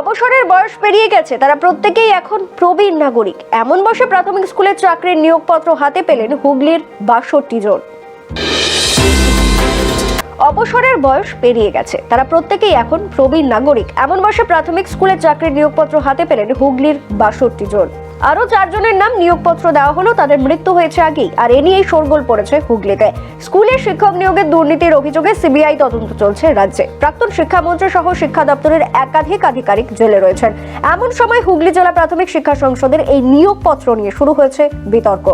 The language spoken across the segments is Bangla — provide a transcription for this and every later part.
অবসরের বয়স পেরিয়ে গেছে। তারা প্রত্যেকেই এখন প্রবীণ নাগরিক। এমন বসে প্রাথমিক স্কুলের চাকরির নিয়োগপত্র হাতে পেলেন হুগলির বাষট্টি জন। অবসরের বয়স পেরিয়ে গেছে। তারা প্রত্যেকেই এখন প্রবীণ নাগরিক। এমন বসে প্রাথমিক স্কুলের চাকরির নিয়োগপত্র হাতে পেলেন হুগলির বাষট্টি জন। আরও চারজনের নাম নিয়োগপত্র দেওয়া হলো, তাদের মৃত্যু হয়েছে আগেই। আর এ নিয়েই শোরগোল পড়েছে হুগলিতে। স্কুলে শিক্ষক নিয়োগের দুর্নীতির অভিযোগে সিবিআই তদন্ত চলছে রাজ্যে। প্রাক্তন শিক্ষামন্ত্রী সহ শিক্ষা দপ্তরের একাধিক আধিকারিক জেলে রয়েছেন। এমন সময় হুগলি জেলা প্রাথমিক শিক্ষা সংসদের এই নিয়োগপত্র নিয়ে শুরু হয়েছে বিতর্ক।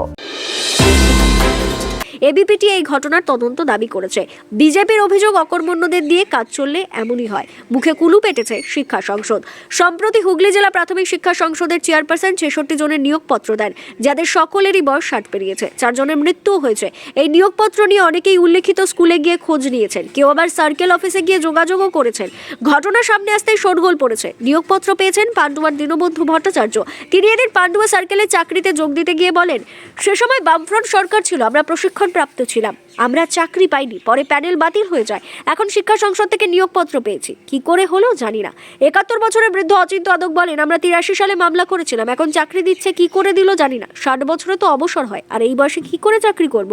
এবিপিটি এই ঘটনার তদন্ত দাবি করেছে। বিজেপির অভিযোগ অকর্মণ্যদের দিয়ে কাজ চললে এমনই হয়। মুখে কুলু পেটেছে শিক্ষা সংসদ। সম্প্রতি হুগলি জেলা প্রাথমিক শিক্ষা সংসদের চেয়ারপারসন ছেষট্টি জনের নিয়োগপত্র দেন, যাদের সকলেরই বয়স ষাট পেরিয়েছে। চারজনের মৃত্যুও হয়েছে। এই নিয়োগপত্র নিয়ে অনেকেই উল্লেখিত স্কুলে গিয়ে খোঁজ নিয়েছেন। কেউ আবার সার্কেল অফিসে গিয়ে যোগাযোগও করেছেন। ঘটনা সামনে আসতেই শোরগোল পড়েছে। নিয়োগপত্র পেয়েছেন পান্ডুয়ার দীনবন্ধু ভট্টাচার্য। তিনি এদিন পান্ডুয়া সার্কেলে চাকরিতে যোগ দিতে গিয়ে বলেন, সে সময় বামফ্রন্ট সরকার ছিল, আমরা প্রশিক্ষণ প্রাপ্ত ছিলাম। আমরা চাকরি পাইনি, পরে প্যানেল বাতিল হয়ে যায়। এখন শিক্ষা সংসদ থেকে নিয়োগপত্র পেয়েছি। কি করে হলো জানি না। একাত্তর বছরের বৃদ্ধ অচিন্ত আদক বলেন, আমরা তিরাশি সালে মামলা করেছিলাম, এখন চাকরি দিচ্ছে, কি করে দিল জানি না। ষাট বছরে তো অবসর হয়, আর এই বয়সে কি করে চাকরি করব?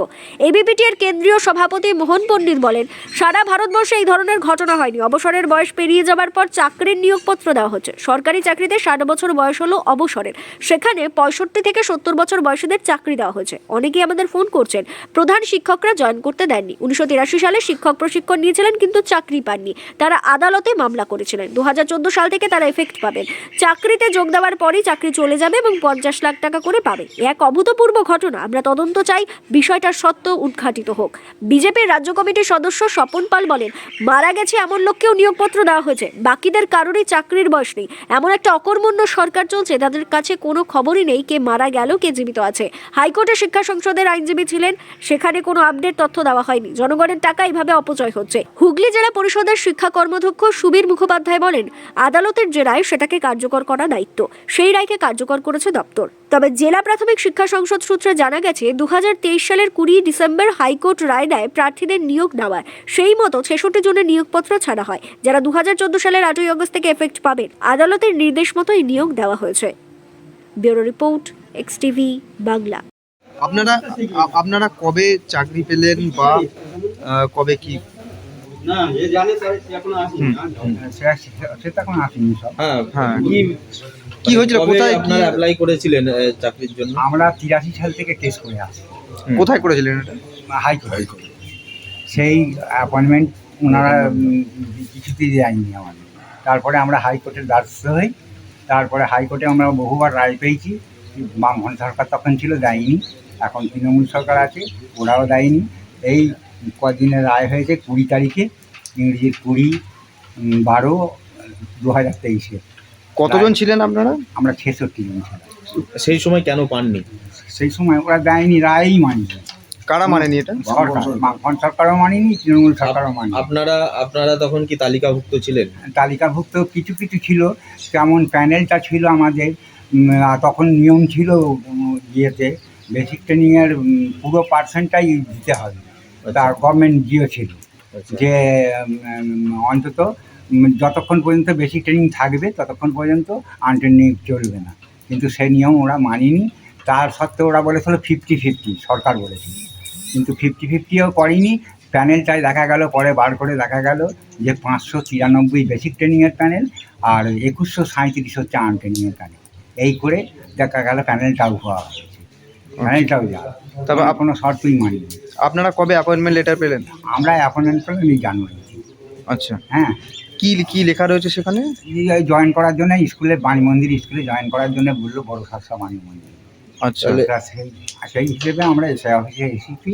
এবিপিটি এর কেন্দ্রীয় সভাপতি মোহন পণ্ডিত বলেন, সারা ভারতবর্ষে এই ধরনের ঘটনা হয়নি। অবসরের বয়স পেরিয়ে যাবার পর চাকরির নিয়োগপত্র দেওয়া হচ্ছে। সরকারি চাকরিতে ষাট বছর বয়স হলো অবসরের। সেখানে পঁয়ষট্টি থেকে সত্তর বছর বয়সীদের চাকরি দেওয়া হয়েছে। অনেকেই আমাদের ফোন করছেন। প্রধান শিক্ষকরা জয়েন করতে দেননি। উনিশশো তিরাশি সালে শিক্ষক প্রশিক্ষণ নিয়েছিলেন, কিন্তু চাকরি পাননি। তারা আদালতে মামলা করেছিলেন। দুহাজার চোদ্দ সাল থেকে তারা এফেক্ট পাবেন। চাকরিতে যোগ দেওয়ার পরই চাকরি চলে যাবে এবং পঞ্চাশ লাখ টাকা করে পাবে। এক অভূতপূর্ব ঘটনা। আমরা তদন্ত চাই বিষয়টার সত্য উদ্ঘাটিত হোক। বিজেপির রাজ্য কমিটির সদস্য স্বপন পাল বলেন, মারা গেছে এমন লোককেও নিয়োগপত্র দেওয়া হয়েছে। বাকিদের কারোরই চাকরির বয়স নেই। এমন একটা অকর্মণ্য সরকার চলছে তাদের কাছে কোনো খবরই নেই কে মারা গেল, কে জীবিত আছে। হাইকোর্টে শিক্ষা সংসদের আইনজীবী ছিলেন। সেখানে কোনো আপডেট তথ্য দেওয়া হয়নি। জনগণের টাকা এইভাবে অপচয় হচ্ছে। হুগলি জেলা পরিষদের শিক্ষা কর্মধ্যক্ষ সুবীর মুখোপাধ্যায় বলেন, আদালতের যে রায়, সেটাকে কার্যকর করা দায়িত্ব। সেই রায়কে কার্যকর করেছে দপ্তর। তবে জেলা প্রাথমিক শিক্ষা সংসদ সূত্রে জানা গেছে, দুহাজার তেইশ সালের কুড়ি ডিসেম্বর হাইকোর্ট রায় দেয় প্রার্থীদের নিয়োগ নেওয়ার। সেই মতো ছেষট্টি জনের নিয়োগপত্র ছাড়া হয়, যারা দু হাজার চোদ্দ সালের আটই আগস্ট থেকে এফেক্ট পাবেন। আদালতের নির্দেশ মতো এই নিয়োগ দেওয়া হয়েছে। Bureau report X Bangla. আপনারা আপনারা কবে চাকরি পেলেন বা কবে কি? না এ জানে স্যার সে এখনও আসেনি। সেটা সেটা এখন আসেনি সব। কি কি হয়েছিল? কোথায় কি অ্যাপ্লাই করেছিলেন চাকরির জন্য? আমরা তিরাশি সাল থেকে টেস্ট করে আসি। কোথায় করেছিলেন এটা? হাইকোর্ট সেই অ্যাপয়েন্টমেন্ট ওনারা কিছুতেই দেয়নি আমাদের। তারপরে আমরা হাইকোর্টের দ্বারস্থ হই। তারপরে হাইকোর্টে আমরা বহুবার রায় পেয়েছি। বামফ্রন্ট সরকার তখন ছিল দেয়নি। এখন তৃণমূল সরকার আছে ওরাও দেয়নি। এই কদিনের রায় হয়েছে কুড়ি তারিখে ইংরেজির কুড়ি বারো দু হাজার তেইশে। কতজন ছিলেন আপনারা? আমরা ছেষট্টি জন ছিলাম। সেই সময় কেন পাননি? সেই সময় ওরা দেয়নি রায়ই মানিনি। কারা মানেনি এটা? সরকার সরকারও মানিনি তৃণমূল সরকারও মানিনি। আপনারা আপনারা তখন কি তালিকাভুক্ত ছিলেন? তালিকাভুক্ত কিছু কিছু ছিল যেমন প্যানেলটা ছিল আমাদের তখন নিয়ম ছিল ইয়েতে। বেসিক ট্রেনিংয়ের পুরো পার্সেন্টটাই দিতে হবে। তার গভর্নমেন্ট জিও ছিল। যে অন্তত যতক্ষণ পর্যন্ত বেসিক ট্রেনিং থাকবে ততক্ষণ পর্যন্ত আনট্রেনিং চলবে না। কিন্তু সেই নিয়ম ওরা মানিনি। তার সত্ত্বেও ওরা বলেছিল ফিফটি ফিফটি সরকার বলেছিল। কিন্তু ফিফটি ফিফটিও করেনি প্যানেলটায় দেখা গেল পরে বার করে দেখা গেল যে পাঁচশো তিরানব্বই বেসিক ট্রেনিংয়ের প্যানেল আর একুশশো সাঁত্রিশ হচ্ছে আন ট্রেনিংয়ের প্যানেল এই করে দেখা গেল প্যানেলটাও হওয়া হয়েছে প্যানেলটাও যা তবে কোনো শর্তই মানিনি আপনারা কবে অ্যাপয়েন্টমেন্ট লেটার পেলেন? আমরা অ্যাপয়েন্টমেন্ট পেলাম এই জানুয়ারি আচ্ছা। হ্যাঁ। কি কি লেখা রয়েছে সেখানে? জয়েন করার জন্য স্কুলে বাণী মন্দির স্কুলে জয়েন করার জন্য বলল বড় শাসা বাণী মন্দির। আচ্ছা। সেই সেই হিসেবে আমরা এসে অফিসে এসেছি।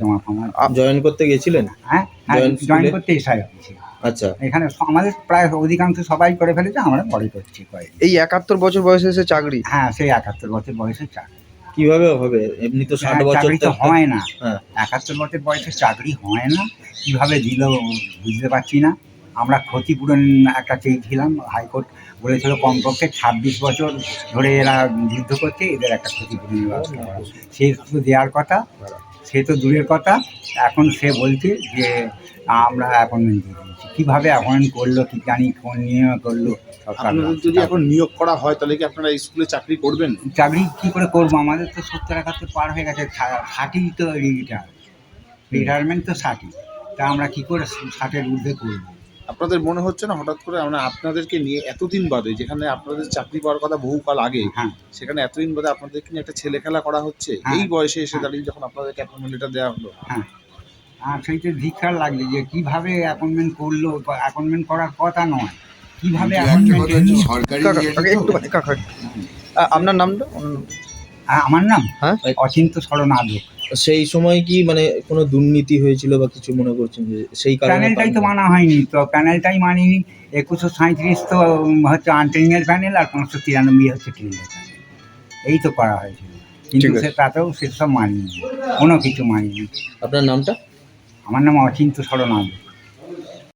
জমা ফমা জয়েন করতে গেছিলেন? হ্যাঁ হ্যাঁ জয়েন করতে এসে অফিসে আচ্ছা। এখানে আমাদের প্রায় অধিকাংশ সবাই করে ফেলেছে আমরা পরে করছি এই একাত্তর বছর বয়সে এসে চাকরি? হ্যাঁ সেই একাত্তর বছর বয়সে চাকরি। কীভাবে হবে? এমনি তো ষাট বছর তো হয় না। হ্যাঁ। একাত্তর বছর বয়সে চাকরি হয় না। কীভাবে দিল বুঝতে পারছি না। আমরা ক্ষতিপূরণ একটা চেয়েছিলাম হাইকোর্ট বলেছিল কমপক্ষে ছাব্বিশ বছর ধরে এরা যুদ্ধ করছে এদের একটা ক্ষতিপূরণ ব্যবস্থা করা সে তো দেওয়ার কথা। সে তো দূরের কথা। এখন সে বলছে যে আমরা অ্যাপয়েন্টমেন্ট দিয়ে দিয়েছি। কীভাবে অ্যাপয়েন্ট করল কী জানি কোন নিয়মে করল আপনাদের যদি এখন নিয়োগ করা হয় তাহলে কি আপনারা স্কুলে চাকরি করবেন? চাকরি কী করে করব? আমাদের তো সত্তর একাত্তর পার হয়ে গেছে ষাটই তো রিটায়ার রিটায়ারমেন্ট তো ষাটই। তা আমরা কী করে ষাটের ঊর্ধ্বে করব? আপনাদের মনে হচ্ছে না হঠাৎ করে আমরা আপনাদেরকে নিয়ে এতদিন বাদে যেখানে আপনাদের চাকরি পাওয়ার কথা বহুকাল আগে হ্যাঁ। সেখানে এতদিন বাদে আপনাদেরকে নিয়ে একটা ছেলে খেলা করা হচ্ছে হ্যাঁ। এই বয়সে এসে। দাঁড়িয়ে যখন আপনাদেরকে অ্যাপয়েন্টমেন্ট লেটার দেওয়া হলো? হ্যাঁ। আর সেইটা ধিক্ষার লাগছে যে কীভাবে অ্যাপয়েন্টমেন্ট করল অ্যাপয়েন্টমেন্ট করার কথা নয়। কীভাবে আপনার নামটা? আমার নাম হ্যাঁ? অচিন্ত শরণ আদক সেই সময় কি মানে কোনো দুর্নীতি হয়েছিল বা কিছু মনে করছেন যে সেই কারণে প্যানেলটাই তো মানা হয়নি তো প্যানেলটাই মানিনি। একুশশো সাঁত্রিশ তো হচ্ছে আনট্রেনিংয়ের প্যানেল আর পাঁচশো তিরানব্বই হচ্ছে ট্রেনের এই তো করা হয়েছিল। কিন্তু সে তাতেও সেসব মানিনি কোনো কিছু মানিনি। আপনার নামটা? আমার নাম অচিন্ত শরণ আদক